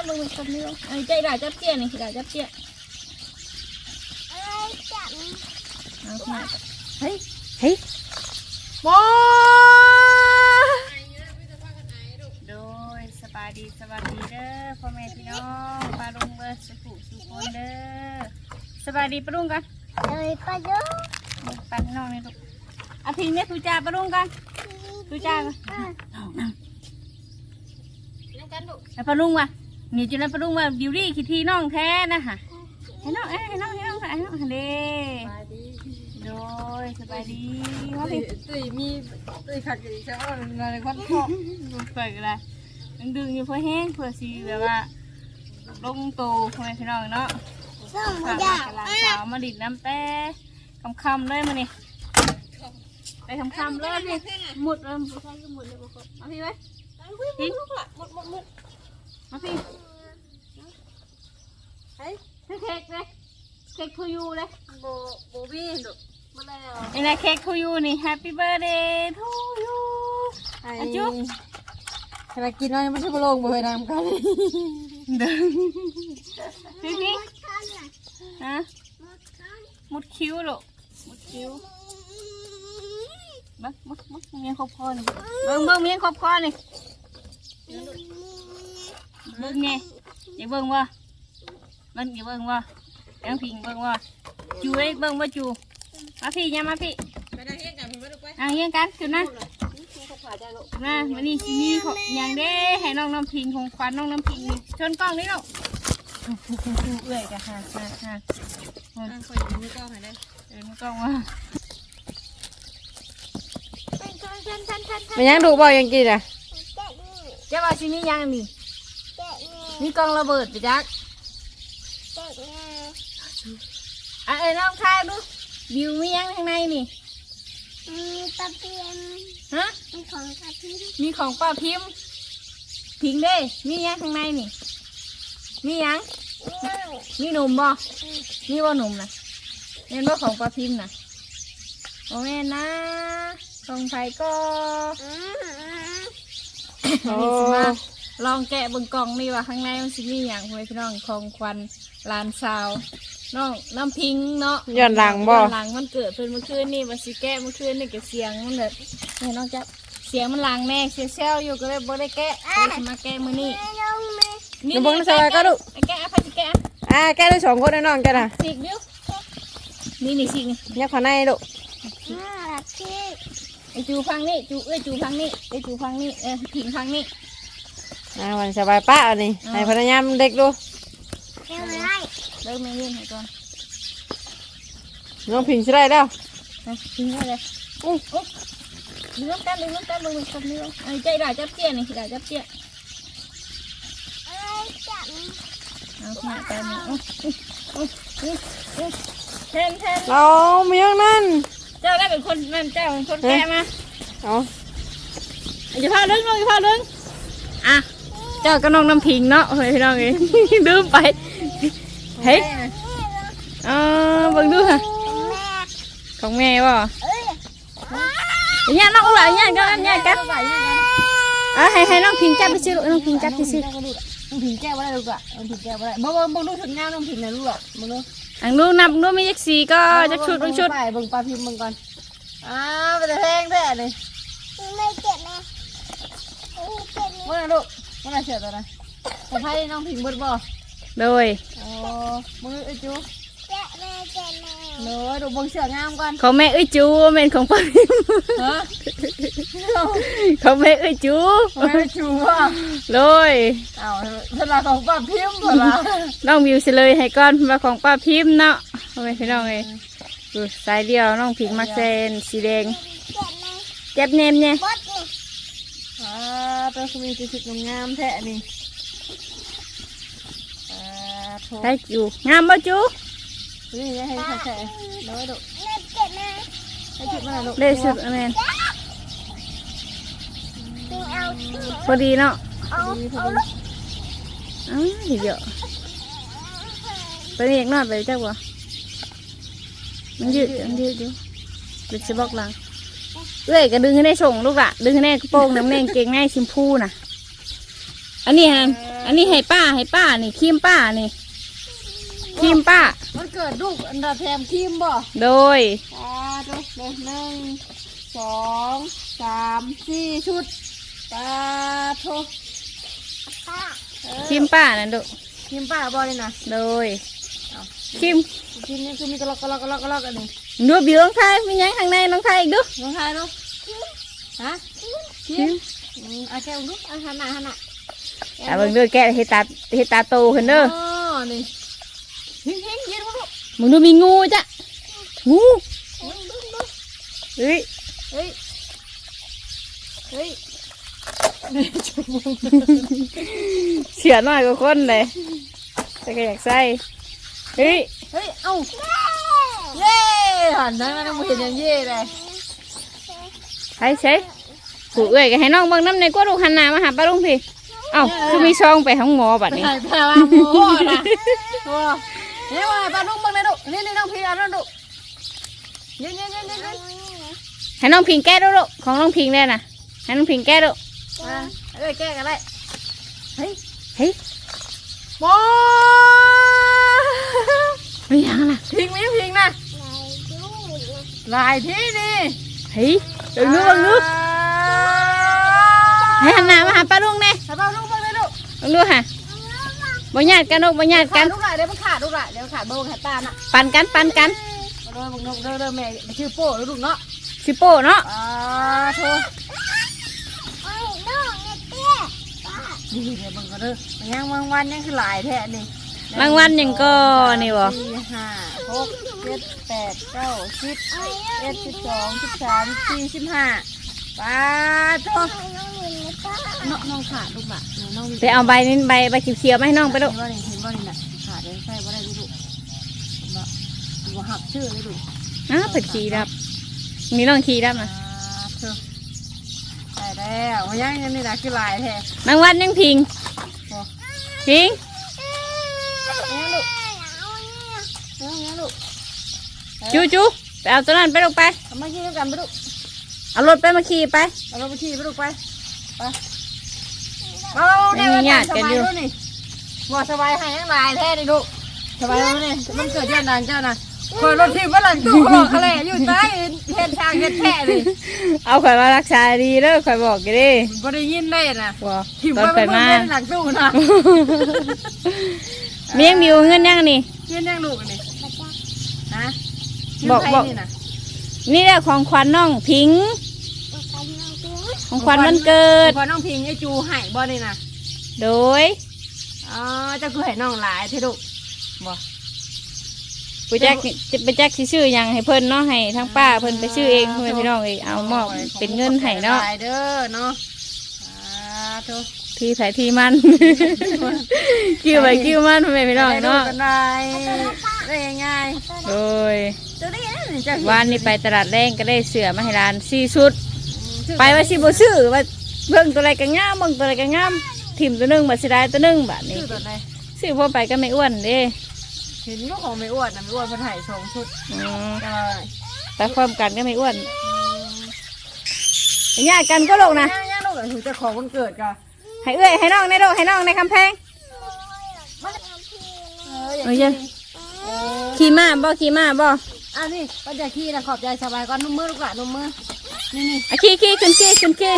กันมึงคนนี้ไอ้ใจด่าจับเจี๊ยนี่ด่าจับเจี๊ยเอ้ยจับเอาขึ้นมาเฮ้ยเฮ้ยบอโดยสบายดีสบายดีเด้อพ่อแม่พี่น้องปลาลุงเบอร์สุขุสุขคนเด้อสบายดีปลาลุงกันเลยปลาดุกปลาพี่น้องนี่ลูกเอาพิงเนี่ยทุจ่าปลาลุงกันทุจ่ากันเอานั่งแล้วปลาลุงว่ะ นี่จุดนั้นปลาลุงว่าบิวตี้คิดทีน้องแท้นะฮะให้น้องเอ้ยให้น้องให้น้องให้น้องเด้โดยสบายดีว่าพี่ตุ้ยมีตุ้ยขัดอยู่ใช่ไหมในคนพ่อเปิดอะไรดึงดึงอยู่เพื่อแห้งเพื่อสีแบบว่าลงโตทำไมพี่น้องเนาะส่งฝากยาหลานสาวมาดิดน้ำแต่คำคำๆเลยมานี่ไปคำคำๆเลยพี่หมุดเลยใช่ก็หมุดเลยบอกมาพี่ไว้พี่มาพี่เฮ้ยเค้กเลยเค้กทูยูเลยโบโบบี้ดุมาแล้วนี่นะเค้กทูยูนี่ Happy Birthday to you ไอ้อาจุ๊บขณะกินน้อยไม่ใช่บโลงบ่เคยนำกันเดินพี่พี่ฮะมุดคิ้วลูกมุดคิ้วบักบักบักเมียงครบคอนี่เบิ่งเบิ่งเมียงครบคอนี่ เบิ่งไงอย่าเบิ่งว่าเบิ่งอย่าเบิ่งว่ายังพิงเบิ่งว่าจูเอ้ยเบิ่งว่าจูมาพี่ยามาพี่ไปได้เฮียกันไปดูไปเอาเฮียงกันจุดนะนะวันนี้ชินี่ของอย่างเด้ให้น้องน้ำพิงของขวัญน้องน้ำพิงชนกล้องนี่ลูกเอื่อยกันฮะฮะฮะอะคอยดูมือกล้องหน่อยได้เดินกล้องว่ามันยังดูบ่ยังกินอะเจ้าว่าชินี่ยังนี่เจ็บแน่นี่กล้องระเบิดไปจักเจ็บแน่อะเอ้ยน้องทายดูบิวมียังข้างในนี่มีตะเพียนฮะมีของตะเพียนมีของป้าพิมพ์พิงเด้ มียังข้างในนี่ มียังนั่งมีหนุ่มบ่มีบ่หนุ่มนะเห็นบ่ของป้าพิมพ์นะโอ้แม่นนะของไผก็ อืมอันนี้สิมา ลองแกะเบิ่งกล่องนี่ว่าข้างในมันสิมีอย่างไว้พี่น้องของควันลานซาวน้องน้ำพิงเนาะย้อนหลังบ่ ย้อนหลังมันเกิดเป็นเมื่อคืนนี่มันสิแกะเมื่อคืนนี่ก็เสียงมันแบบนี่น้องจับเสียงมันลังแน่เสียงแซวอยู่ก็เลยบ่ได้แกะก็เลยสิมาแกะมื้อนี้ไม่ลงไหมนี่เดี๋ยวเบิ่งสบายก็ดู แกะเอาไปสิแกะอะแกได้สองคนแน่นอนกันอะสิกเดียวนี่นี่สิกนี่ยักษ์ขอในลูกน่ารักที่ไอจูฟังนี่จูเอ้ยจูฟังนี่ไอจูฟังนี่เออผิงฟังนี่ อะวันสบายป้าอันนี้ให้พนักงานเด็กดูเร็วไรเลิกไม่เล่นให้ก่อนน้องพิงสิได้แล้วนะพิงได้เลยอุ้ยอุ้ยดึงน้ำกันดึงน้ำกันดึงน้ำกันดึงน้ำกันไอ้ใจด่าจับเจี๊ยนี่ด่าจับเจี๊ยเอ้ยจับเอาหน้าไปนี่อุ้ยอุ้ยอุ้ยอุ้ยเทนเทนเรามีอย่างนั้นเจ้าได้เป็นคนนั่นเจ้าเป็นคนแกะมาเอาอย่าพาดึงน้องอย่าพาดึงอะ เจ้าก็น้องน้ำพิงเนาะเฮ้ยพี่น้องเอ้ยลืมไป เฮ้ยเออเบิ่งดูค่ะ ของแม่บ่เอ้ยอย่ยน้องอุไรอย่างเงี้ยกันอย่างเงี้ยกันเอะให้ให้น้องพิงจับไปซื้อลูกน้องพิงจับไปซื้อน้องพิงแก้วว่าได้ลูกอะน้องพิงแก้วว่าได้บ่บ่บ่ดูถึงงานน้องพิงนะลูกอะบ่ดูอันนู้นนับนู้นมียักษ์สีก็จักชุดบางชุดไปเบิ่งปลาพิมพ์เบิ่งก่อนอ้าวเป็นแต่แพงแท้เลยไม่เจ็บแม่เอ้ยเจ็บแม่มื่อนะลูก มื่อนะเสียตัวนะผมให้น้องพิงเบิดบ่โดย โอ้มือไอ้จูเจ็บแม่เจ็บแม่เลยดูเบิ่งเสืองามก่อนของแม่เอ้ยจูแม่นของป้าพิมฮะของแม่เอ้ยจูไม่ได้จูว่ะโดยอ้าวเวลาของปลาพิมพ์เวลาน้องวิวสิเลยให้ก่อนมาของป้าพิมเนาะเอาไปพี่น้องเอ้ยดูสายเดียวน้องพิงมักเซนสีแดงเจ็บแม่เจ็บเนมเนี่ยบดนี่อ่าเป็นสมีจุดๆงามๆแท้นี่อ่าโถได้จูงามบ่จูนี่ให้ให้แท้ๆน้อยลูกแม่เจ็บแม่ให้จุดมาลูกได้สุดแม่นดึงเอาที่พอดีเนาะเอาเอาลูกอ้าวเดี๋ยวไปนี่อีกหน่อยไปจักบ่มันยืดมันยืดอยู่เดี๋ยวจะบอกหลัง เอ้ยก็ดึงให้ได้ส่งลูกอะดึงให้ได้กระโปรงน้ำแดงเกงในชิมพูน่ะ อันนี้ฮะอันอันนี้ให้ป้าให้ป้านี่ครีมป้านี่ครีมป้า มันเกิดลูกอันดาแถมครีมบ่โดยอ่าดูเดี๋ยวหนึ่งสองสามสี่ชุดปลาโทป้าครีมป้านั่นดุครีมป้าบอเลยนะโดยครีมครีมนี่คือมีกระลอกกระลอกกระลอกกระลอกอันนี้ดูบิวน้องไทยมีหยังข้างในน้องไทยอีกดูลองทายดู ฮะคครีรีมมอืมเอาแก้วดูเอาหันหน้าหันหน้าอะเบิ่งเด้อแกะเฮ็ดตาเฮ็ดตาโตขึ้นเด้ออ๋อนี่หิ้งหิ้งยืนมาลูกมึงดูมีงูจ้ะงูบึ้งบึ้งบึ้งเฮ้ยเฮ้ยเฮ้ยนี่จุ๊บมึงเสียน้อยกว่าคนเลยแต่ก็อยากใส่เฮ้ยเฮ้ยเอ้าเย้หันหน้ามาต้องเห็นอย่างเย่เลย ใช่ใช่ผู้เอ้ยก็ให้น้องเบิ่งน้ำในกวดลูกหันหน้ามาหาป้าลุงพี่เอ้าคือมีซองไปห้องหมอบัดนี้ใส่ผ้าว่าโม่นะโอ้นี่ว่าปลาดุกบ้างเลยลูกนี่นี่น้องพี่เอาแล้วลูกยืนยืนยืนยืนยืนให้น้องพิงแก้ดูลูกของน้องพิงได้น่ะให้น้องพิงแก้ดูมาเอ้ยแก้กันได้เฮ้ยเฮ้ยโมไม่ยังล่ะพิงไหมพิงนะลายที่นี่เฮ้ย เบิ่งดูเบิ่งดูให้หันหน้ามาหาป้าลุงแน่ให้ปลาดุกบ้างเลยลูกเบิ่งดูค่ะบ่ญาติกันลูกบ่ญาติขากัดนลูกหลายเดี๋ยวมันขาดลูกหลายเดี๋ยวขาดโบขาดตาน่ะปันกันปันกันมาเด้อมึงเด้อเด้อแม่ชื่อโป้แล้วลูกเนาะสิโป้เนาะอ่าโทโอ้ยน้องเนี่ยเตี้ยป้านี่เดี๋ยวมึงก็เด้อมันยังบางวันยังคือหลายแท้นี่ รางวัลหยังก็นี่บ่สี่ห้าหกเจ็ดแปดเก้าสิบโอ้ยเอ็ดสิบสองสิบสามสี่สิบห้าป้าโตน้องหนึ่งนะป้าน้องน้องขาดลูกละน้องไปเอาใบนี้ใบใบเขียวๆมาให้น้องไปลูกเห็นว่านี่เห็นว่านี่น่ะขาดเลยใช่ว่าได้ลูกบ่บ่หักชื่อเลยลูกอ้าวเปิดขี่ดับ มีน้องขี่ดับอ่านะเถอะใช่แล้วมันยังยังนี่นะคือลายแท้รางวัลยังพิงโอ้พิงยังลูก เอาเนี่ย ยังยังลูก จูจูไปเอาตัวนั้นไปลูกไปเอามาขี่กันไปลูกเอารถไปมาขี่ไปเอาเราไปขี่ไปลูกไปไปเอาเราเนี่ยไม่มีญาติกันอยู่สบาลูนี่บ่สบายให้ยังลายแท้ดิลูกสบายแล้วนี่มันเกิดเรื่องดังเจ้านะคอยรถทีมฝรั่งตู้หลอกทะเลอยู่ใต้เห็ดทางเห็ดแท้ดิเอาข่อยมารักษาดีเด้อข่อยบอกกันดิบ่ได้ยินเลยนะบอกทีมตอนไปข่อยมันมาเล่นหลังตู้นะเมียงบิวเงินยังนี่เล่นยังลูกอันนี่ฮะ บอกบอกนี่นะนี่แหละของขวัญน้องพิงเอาไปเอาไปของขวัญวันเกิดพอน้องพิงไอ้จูให้บ่นี่นะโดยอ๋อเจะคือให้น้องหลายเท่ลูกบ่ไปแจ็คจะไปแจ็คสิชื่อหยังให้เพิ่นเนาะให้ทั้งป้าเพิ่นไปชื่อเองเพื่อนพี่น้องเองเอามอบเป็นเงินให้เนาะหลายเด้อเนาะอ่าโถที่ไผที่มันคิวไปคิวมันเพื่อนพี่น้องเนาะได้ได้ได้ง่ายโดยๆ ตัวนี้นะเจ้าวันนี้ไปตลาดแรงก็ได้เสือมาให้ร้านสี่ชุด ไปว่าสิบ่ซื้อว่าเบิ่งตัวอะไรก็งามเบิ่งตัวอะไรก็งามถิ่มตัวหนึงบัดสิได้ตัวหนึงบัดนี้ชื่อตัวไหนซื้อพอไปก็ไม่อ้วนเด้เห็นลูกของไม่อ้วนนะไม่อ้วนเพิ่นให้สองชุดอืมเออไปพร้อมกันก็ไม่อ้วนญาติกันก็ลงนะ ย่างๆลูกอะถือเจะของวันเกิดกะให้เอื้อยให้น้องในโลกให้น้องในคำแพงเอออย่าโอ้ยขี้เอขี่ม้าบ่ขี่ม้าบ่ อะนี่ปัญญาขี้นะขอบใจสบายก่อนนุ่มมือลูกหลานนุ่มมือนี่นี่อะขี่ขี่ขึ้นขี่ขึ้นขี่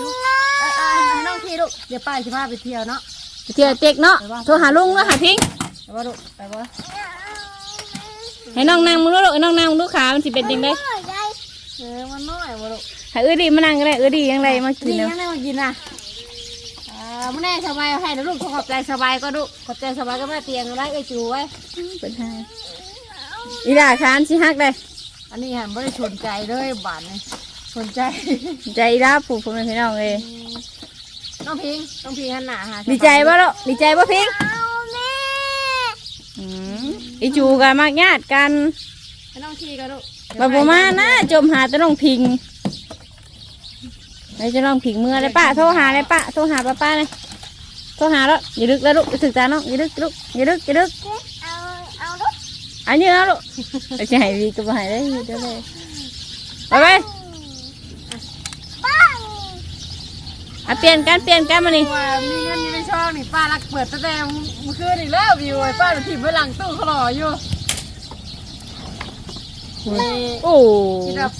จุ๊บเอ้ยเอาให้น้องขี้ลูกเดี๋ยวป้าสิพาไปเที่ยวเนาะไปเที่ยวเต็กเนาะโทรหาลุงแล้วหาพิงไปว่าลูกไปว่าให้น้องนั่งมึงดูลูกให้น้องนั่งมึงดูขามันสิเป็นจังไดเออมันน้อยว่าลูกให้เอื้อดีมานั่งก็ได้เอื้อดียังไงมากินนี่เนาะ ยังได้มากินนะอ่ามื่อ แน่สบายเอาให้นะลูกขอบใจสบายก็ลูกขอบใจสบายก็แม่เตียงไว้ไอ้จูไว้เป็นให้อีด่าคานสิฮักเลยอันนี้หันไม่ได้สนใจเลยบาทนี่สนใจใจด่าผูกผมเป็นพี่น้องเลยน้องพิงน้องพิงหันหน้าหาดีใจบ่ลูกดีใจบ่พิงเอาแม่อืมอีจูกันมากญาติกันให้น้องขี้ก็ลูกบาบมานะจมหาแตะน้องพิงไอ้จะน้องพิงเมื่อเลยป้าโทรหาเลยป้าโทรหาป้าป้าเลย โทรหาแล้วอย่าดึกแล้วลูกอย่าถึกตาน้องอย่าดึกลูกอย่าดึกอย่าดึกเอาเอาลูกอันนี้แล้วลูกไปจะให้วีก็บ่ให้ได้อยู่เดี๋ยวเลยไปไปปังอะเปลี่ยนกันเปลี่ยนกันมานี่ว่ามีเงินอยู่ในช่องนี่ป้ารักเปิดตั้งแต่เมื่อคืนนี่แล้ววิวไอ้ป้าไปถิ่มไว้หลังตู้เขาหล่ออยู่นี่โอ้ที่แบบ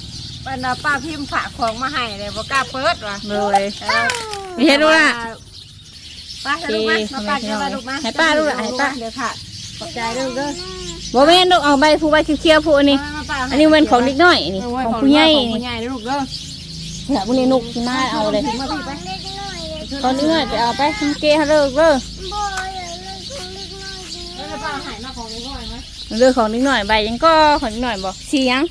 เป็นว่าป้าพิมพ์ฝากของมาให้เลยบอกล้าเปิดว่ะเลยเออไม่เห็นดูล่ะ ป้าให้ลูกมามาป้าเก็บมาลูกมาให้ป้าลูกล่ะให้ป้า เดี๋ยวค่ะขอบใจลูกเด้อบ่แม่นดอกเอาใบผู้ใบเขียวๆผู้อันนี้ มาป้าอันนี้มันของเด็กน้อยนี่เของผู้ใหญ่ของนี่ผู้ใหญ่ลูกเด้อเนี่ยพวกนี้นุกที่มาเอาเลยถึงมาพี่ไปเล็กน้อยเลยตอนนี้น้อยไปเอาไปทำเกย์ให้เลิกเลิกบ่อยเลยของเล็กน้อยจริงแล้วป้าหายมาของนี้ก่อนไหมเลิกของเด็กน้อยใบยังก็ของเด็กน้อยบอกสียัง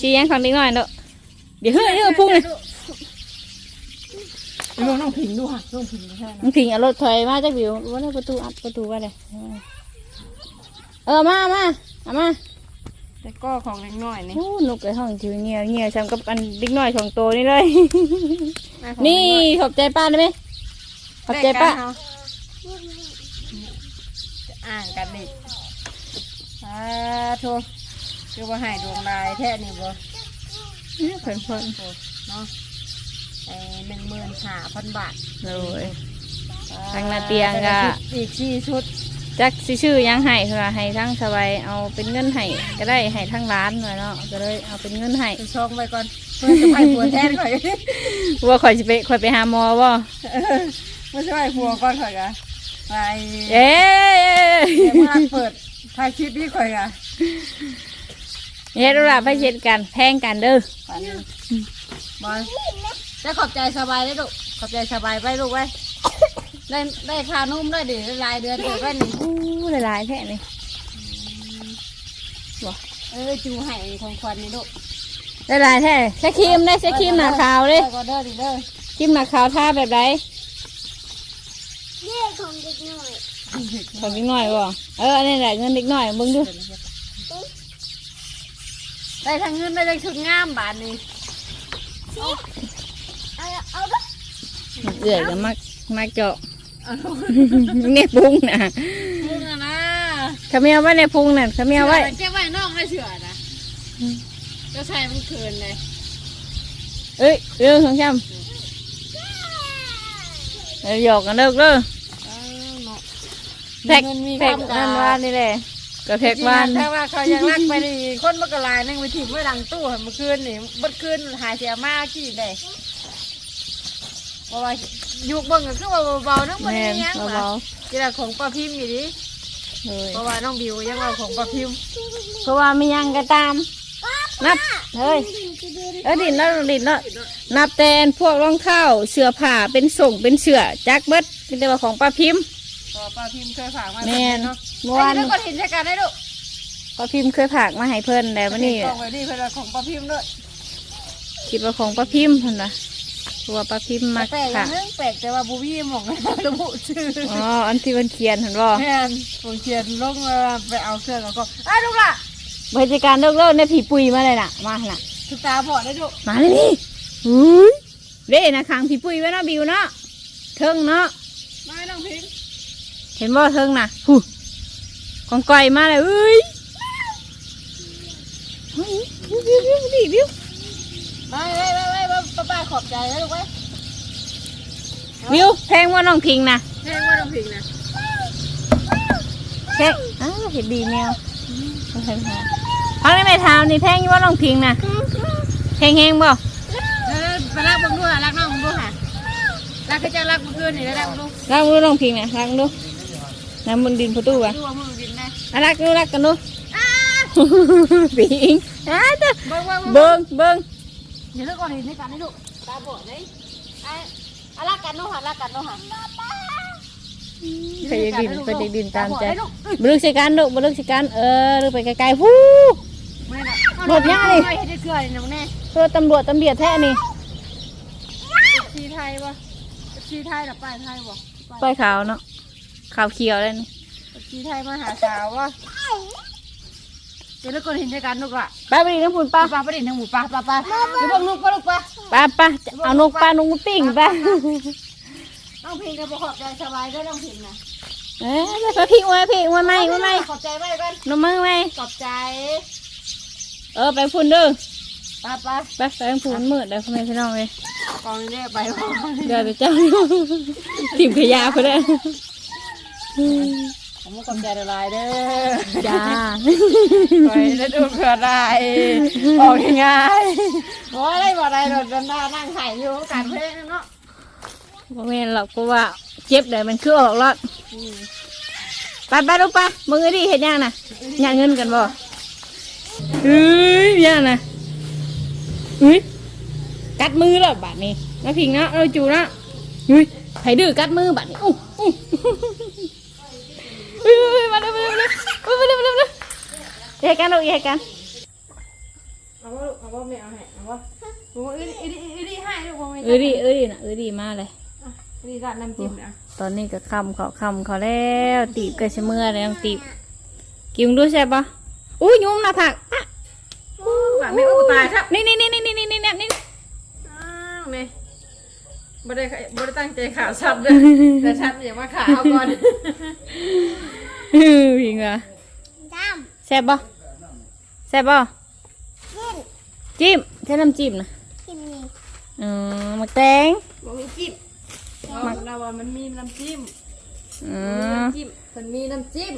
สียังของเด็กน้อยเด้อเดี๋ยวเฮ้ยเฮ้ยพุ่งเลย ลูกน้องผิงดูค่ะน้องผิงแค่นั้นมันผิงเอารถถอยมาจากวิวว่าได้ประตูอัดประตูว่าเลยเออมามาเอามาแต่ก็ของเล็กน้อยนี่โอ้นกไอ้ห้องจิวเงียวเงียวซ้ำกับอันเด็กน้อยของโตนี่เลยนี่ขอบใจป้าได้ไหมขอบใจป้าจะอ่านกันดิสาธุคือว่าให้ดวงลายแท้นี่บ่เพิ่นเพิ่นโอ้เนาะไอ้ หนึ่งหมื่นห้าพันบาทเลยทางนาเตียงก็ อีกสี่ชุดจักสิชื่อยังให้คือว่าให้ทั้งสบายเอาเป็นเงินให้ก็ได้ให้ทั้งร้านเลยเนาะก็เลยเอาเป็นเงินให้ไปชงไปก่อนเพื่อจะไปผัวแทนข่อยว่าข่อยจะไปข่อยไปหาหมอบ่เพื่อจะไปผัวก่อนข่อยกะไปเอ๊ะเดี๋ยวมาเปิดถ่ายคลิปนี้ข่อยกะเฮ็ดรู้ล่ะไปเช็ดกันแพงกันเด้อปัน บอยจะขอบใจสบายได้ลูกขอบใจสบายไปลูกไว้ได้ได้ค่านุ่มได้ดิได้รายเดือนเกิดไว้นี่อู้หลายๆแท้นี่เออจูให้ของควันนี่ลูกหลายๆแท้ใช้ครีมได้ใช้ครีมหน้าขาวเลยได้ก็เด้อดิเด้อครีมหน้าขาวทาแบบใดเด็กของเด็กน้อยของเด็กน้อยบ่เอออันนี้แหละเงินเด็กน้อยเบิ่งดูได้ทั้งเงินได้ทั้งชุดงามบาทนี่ เอาเอาด้วย เอื้อยก็มักมักเจาะเนี่ยพุงน่ะลุงอะนะขมิ้นไว้ในพุงนั่นขมิ้นไว้เก็บไว้นอกได้เฉื่อนะก็ใส่มันคืนเลยเอ้ยเรื่องของช้ำเดี๋ยวหยอกกันเลิกเด้อเออเนาะแพ็กเงินมีแพ็กคำนั่นวานนี่แหละกับแพ็กวานถ้าว่าเขายังรักไปดีคนมันก็ลายนึงไปถิ่มไว้หลังตู้ให้เมื่อคืนนี่เมื่อคืนหายเสียมากกี่ได้เพ ราะว่ายุกเบิ่งก็คือว่าเบาๆนึกมันแม่นยังเบากีฬาของป้าพิมพ์อยู่ดิๆเลยเพราะว่าน้องบิวยังเอาของป้าพิมพ์เพราะว่ามียังก็ตาม นับเฮ้ยเออดินแล้วดินแล้วนับแต่นพวกรองเท้าเสื้อผ้าเป็นส่งเป็นเสื้อจักเบิดเป็นแต่ว่าของป้าพิมพ์ เพราะว่าป้าพิมพ์เคยฝากมาแม่นเนาะเมื่อไอ้วานนี่ก็เห็นใช้กันได้ลูกป้าพิมพ์เคยผากมาให้เพิ่นแต่วันนี้ กล่องไว้ดีเพื่อนของป้าพิมพ์ด้วยคิดว่าของป้าพิมพ์เพิ่นนะ เพราะว่าป้าพิมพ์มาแปลกอค่ะย่างนึงแปลกแต่ว่าบูบี้หมองระบุชื่ออ๋ออันที่มันเขียนเห็นบ่แม่นผมเขียนลงมาไปเอาเครื่องแล้วก็ไอ้ลูกล่ะบริการเลิกเลิกเนี่ยผีปุยมาเลยน่ะมาน่ะ ทุกตาบอดได้ลูกมาเลยนี่อุ้ยเด้นะคางผีปุยไว้เนาะบิวเนาะเทิงเนาะไม่น้องพิมพ์เห็นบ่เทิงน่ะหูของก่อยมาเลยเอ้ยเฮ้ยบิวบิวบิวบิวบิวไม่ไม่ไม่ไม่ ป้าป้าขอบใจนะลูกไว้บิวแพงว่าน้องพิงนะแห้งว่าน้องพิงนะแพงอ้าวเห็นดีแมวเอาแพงพอพังในแม่เท้านี่แพงว่าน้องพิงนะแพงแฮงบ่เออไปรักมึงด้วยรักน้องมึงด้วยค่ะรักก็จะรักเมื่อคืนนี่รักมึงด้วยรักดูน้องพิงนะรักดูน้ำบนดินประตูวะดูว่ามึงดินได้อะรักดูรักกันดูปิงอะเด้อ เบิ้งเบิ้งเบิ้งเบิ้งเดี๋ยวเลิกก่อนดิในการให้ลูกตาบอดเลยไอ้อะรักกันด้วยค่ะรักกันด้วยค่ะไปเด็กดินไปเด็กดินตามใจบลึกสิกันลูกบลึกสิกันเออลึกไปไกลๆฮู้ไม่นะหมดยังนี่ไม่ได้เกลือนี่น้องแน่เพื่อตำรวจตำเบียดแท้นี่ชีไทยปะชีไทยหรือป้ายไทยบ่ป้ายขาวเนาะขาวเขียวเลยนี่ชีไทยมาหาสาววะเดี๋ยวเลิกก่อนเห็นใจกันลูกละไปไปดิน้ำฝุ่นป้าป้าป้าประเด็นทางหมูป้าป้าป้าเดี๋ยวเบิ่งลูกป้าลูกป้าป้าป้าจะเอานกป้านกมาปิ้งป้าน้องพิงกับขอบใจสบายด้วยน้องพิงนะเอ้ยไปพี่อวยพี่อวยไม่อวยไม่ขอบใจไว้กันนมมือไหมขอบใจ เออไปฝุ่นเด้อป้าป้าไปไปฝุ่นมืดเดี๋ยวพ่อแม่พี่น้องเลยกองนี้ไปบ่เดี๋ยวเจ้าทีมขยะเขาได้ ผมก็กำใจละลายเด้อจ้าไปแล้วดูเผื่อได้ออกง่ายๆบ่ได้บ่ได้โดดนดานั่งไห้อยู่การเพลงเนาะบ่แม่นหรอกเพราะว่าเจ็บเลยมันคือออกรอดไปไปลูกไปมึงไอ้ดิเห็นยังน่ะอยากเงินกันบ่เฮ้ยยังน่ะเฮ้ยกัดมือแล้วบาดนี้มาพิงนะเราจูนะเฮ้ยไผดื้อกัดมือบาดนี้อู้ อู้เฮ้ยเฮ้ยมาเร็วมาเร็วมาเร็วมาเร็วมาเร็วมาเร็วอย่าให้กันลูกอย่าให้กันเอาบ่ลูกเอาบ่ไม่เอาให้เอาบ่อ้ยอีดีอีดีให้ลูกบ่ไม่เอ้ยดิเอ้ยดิน่ะเอ้ยดิมาเลยอีดีราดน้ำจิ้มนะตอนนี้ก็คำเขาคำเขาแล้วตีบก็เสเมื่อแล้วตีบกินดูใช่ปะอุ้ยยุ่งหน้าผักอะว่าไม่อุตายครับนี่นี่นี่นี่นี่นี่นี่นี่อ้าวนี่ บ่ได้บ่ได้ตั้งใจขาชับเด้อแต่ชับอย่ามาขาเอาก่อนฮือพิงอะดแซ่บปะแซ่บปะำจิ้มจิ้มใช้น้ำจิ้มนะจิ้มนี่อืมมะแตงบ่มีจิ้มมันเราว่ามันมีน้ำจิ้มอืมีมน้ำจิ้มมันมีน้ำจิ้ม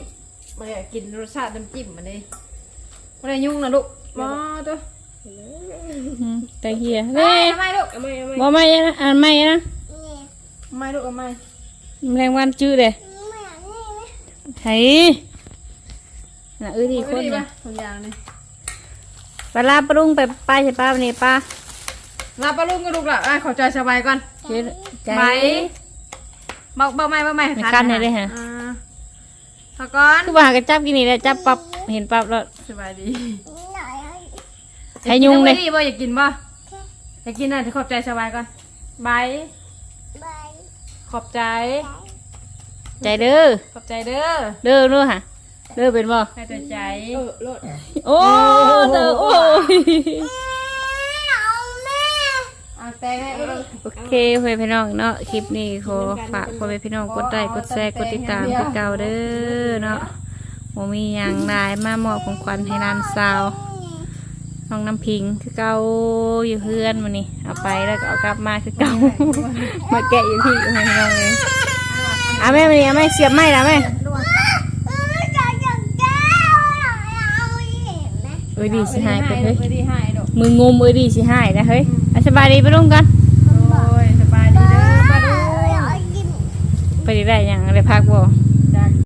มาอยากกินรสชาติน้ำจิ้มมันนี่ไม่ได้ยุ่งนะลูกมาตัว อืมแต่เฮียไม่เน่ไม่ลูกเอาไม่เอาไม่บ่ไม่นะอ่านไม่นะนี่ไม่ลูกเอาไม่แรงวันจื้อเลยไม่อยากนี่ไหมไห้น่ะเอ้ยดีคนดีนะป่ะทุกอย่างนี่ปลาปรุงไปป้าใช่ป้าวันนี้ป้าลาปลาลูกก็ลูกละอะขอใจสบายก่อนเจ๊ใจไปเบาเบาไม่เบาไม่ไม่กั้นให้ได้ฮะอ่าพอก่อนคือว่าหากระจับกินนี่แหละจับปั๊บเห็นปั๊บแล้วสบายดี หน่อยเอาให้ยุงเลยดีบ่อยากกินบ่อยากกินน่ะขอบใจสบายก่อนบายใบขอบใจ ใจเด้อขอบใจเด้อเด้อเด้อฮะเด้อเป็นบ่ให้แต่ใจเออโลดโอ้เด้อโอ้ยเอาแม่เอาแตงให้เออโอเคเพื่อนพี่น้องเนาะคลิปนี้ขอฝากพ่อแม่พี่น้องกดไลค์กดแชร์กดติดตามคือเก่าเด้อเนาะบ่มีหยังหลายมามอบของขวัญให้นานสาว น้องน้ำพิงคือเก่าอยู่เพื่อนมื้อนี้เอาไปแล้วก็เอากลับมาคือเก่า มาแกะอยู่ที่พี่น้องเลยเอาแม่มานี่เอาแม่เสียบไม้ละแม่เออจะจะแก้วหน่อยเอาเห็นไหมเอ้ยดีสิหายไปเฮ้ยไม่ได้หายดอกมืองมเอ้ยดีสิหายนะเฮ้ยอะสบายดีไปลงกันโอ้ยสบายดีเด้อมาดูเอากินไปได้หยังอะไรพักบ่ไ